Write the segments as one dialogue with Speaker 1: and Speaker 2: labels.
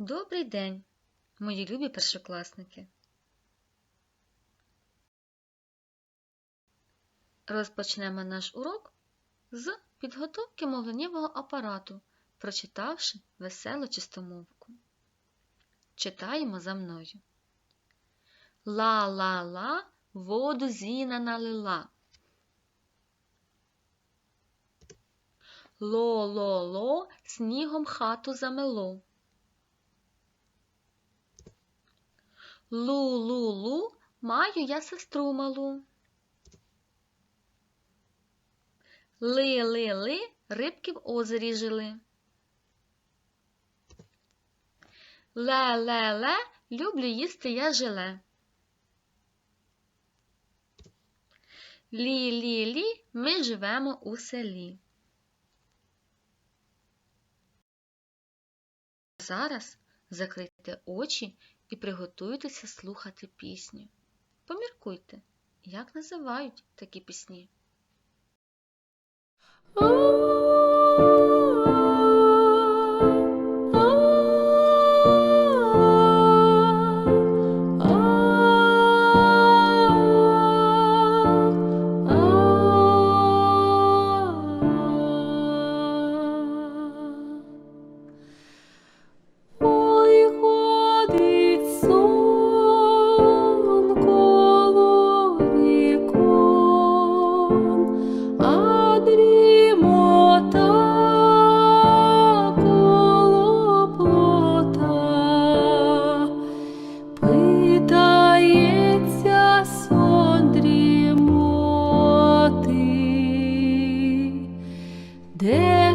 Speaker 1: Добрий день, мої любі першокласники. Розпочнемо наш урок з підготовки мовленнєвого апарату, прочитавши веселу чистомовку. Читаємо за мною. Ла-ла-ла, воду зіна налила. Ло-ло-ло, снігом хату замело. Лу-лу-лу, маю я сестру малу. Ли-ли-ли, рибки в озері жили. Ле-ле-ле, люблю їсти я желе. Лі-лі-лі, ми живемо у селі. Зараз закрийте очі і приготуйтеся слухати пісню. Поміркуйте, як називають такі пісні.
Speaker 2: Де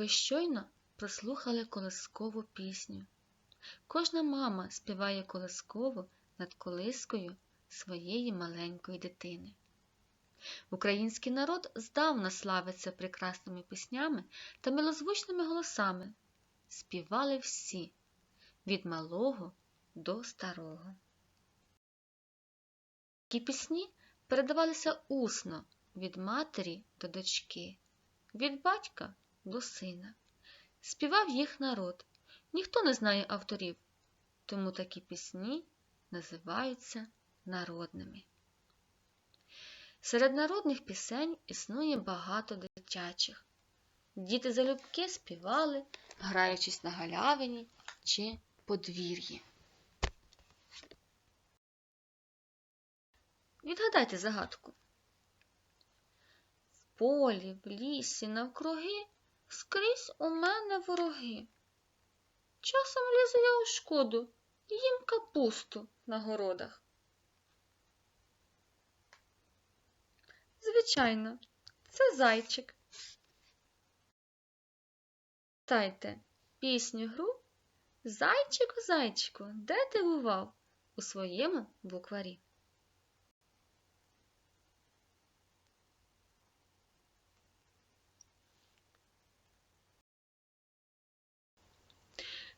Speaker 1: ви щойно прослухали колискову пісню. Кожна мама співає колискову над колискою своєї маленької дитини. Український народ здавна славиться прекрасними піснями та милозвучними голосами. Співали всі від малого до старого. Такі пісні передавалися усно від матері до дочки, від батька до. Співав їх народ. Ніхто не знає авторів, тому такі пісні називаються народними. Серед народних пісень існує багато дитячих. Діти залюбки співали, граючись на галявині чи подвір'ї. Відгадайте загадку. В полі, в лісі, навкруги скрізь у мене вороги. Часом лізу я у шкоду, їм капусту на городах. Звичайно, це зайчик. Тайте пісню гру Зайчику, зайчику, де ти бував у своєму букварі?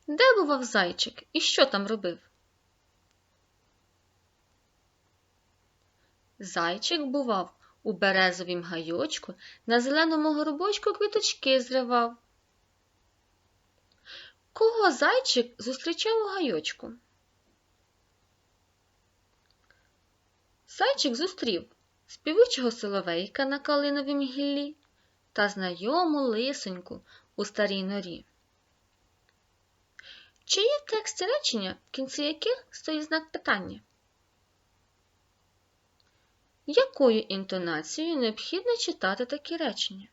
Speaker 1: Де бував зайчик і що там робив? Зайчик бував у березовім гайочку, на зеленому горобочку квіточки зривав. Кого зайчик зустрічав у гайочку? Зайчик зустрів співучого соловейка на калиновім гіллі та знайому лисоньку у старій норі. Чи є в тексті речення, в кінці яких стоїть знак питання? Якою інтонацією необхідно читати такі речення?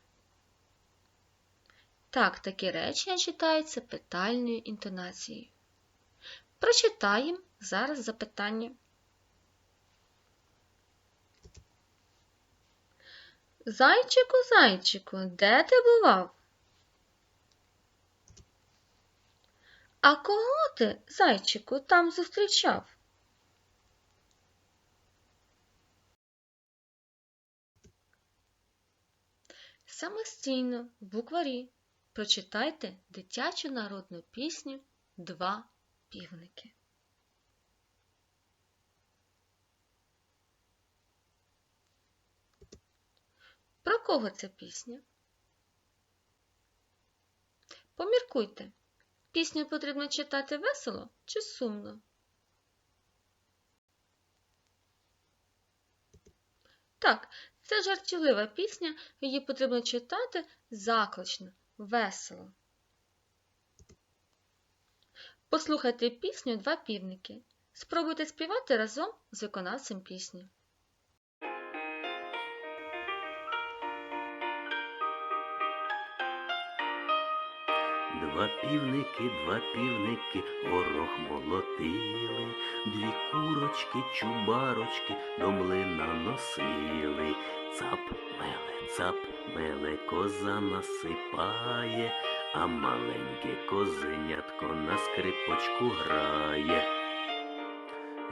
Speaker 1: Так, такі речення читаються питальною інтонацією. Прочитаємо зараз запитання. Зайчику, зайчику, де ти бував? А кого ти, зайчику, там зустрічав? Самостійно в букварі прочитайте дитячу народну пісню Два півники. Про кого ця пісня? Поміркуйте, пісню потрібно читати весело чи сумно? Так, це жартівлива пісня, її потрібно читати заклично, весело. Послухайте пісню Два півники. Спробуйте співати разом з виконавцем пісні.
Speaker 3: Два півники, два півники, горох молотили, дві курочки, чубарочки до млина носили. Цап меле, цап меле, коза насипає, а маленьке козенятко на скрипочку грає.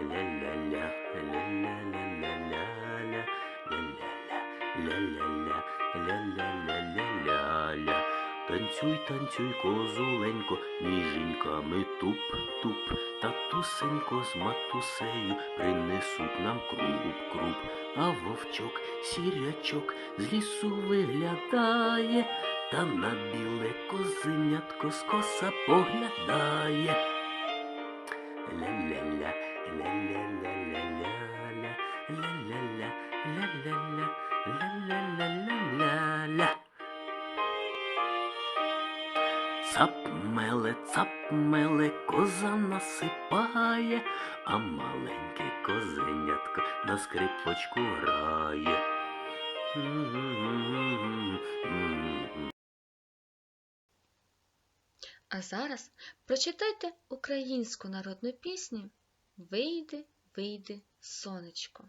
Speaker 3: Ля-ля-ля, ля-ля-ля-ля-ля-ля, ля-ля-ля, ля-ля-ля, ля-ля-ля-ля-ля. Танцюй, танцюй, козуленько, ніженьками туп-туп, татусенько з матусею принесуть нам круп-круп, а вовчок, сірячок з лісу виглядає, та на біле козенятко скоса поглядає. Ля-ля-ля, Цап меле, цап меле, коза насипає, а маленьке козенятко на скрипочку грає.
Speaker 1: А зараз прочитайте українську народну пісню Вийди, вийди, сонечко.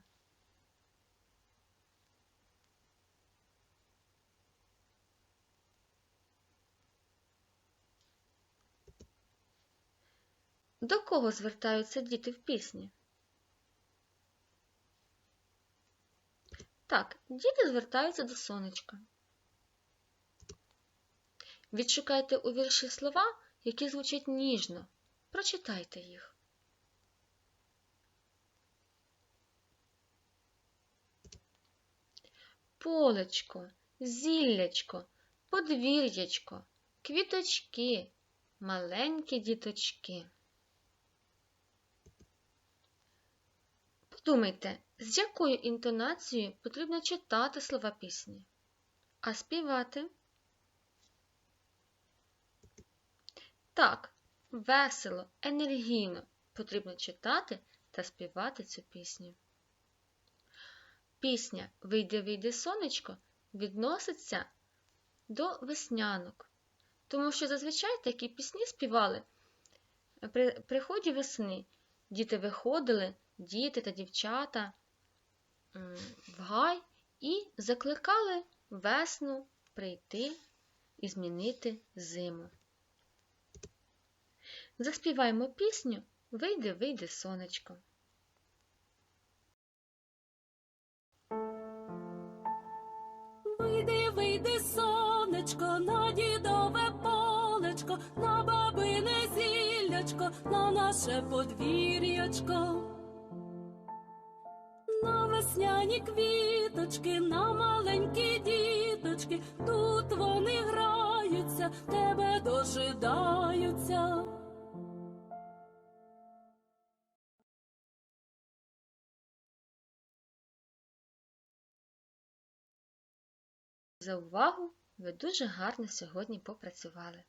Speaker 1: До кого звертаються діти в пісні? Так, діти звертаються до сонечка. Відшукайте у вірші слова, які звучать ніжно. Прочитайте їх. Полечко, зіллячко, подвір'ячко, квіточки, маленькі діточки. Подумайте, з якою інтонацією потрібно читати слова пісні, а співати? Так, весело, енергійно потрібно читати та співати цю пісню. Пісня Вийде, вийде сонечко відноситься до веснянок, тому що зазвичай такі пісні співали при приході весни. Діти виходили, діти та дівчата в гай і закликали весну прийти і змінити зиму. Заспіваємо пісню Вийде, вийде сонечко.
Speaker 2: Вийди, вийди, сонечко, на дідове гіллячко, на бабине зіллячко, на наше подвір'ячко, на весняні квіточки, на маленькі діточки, тут вони граються, тебе дожидаються.
Speaker 1: За увагу! Ви дуже гарно сьогодні попрацювали.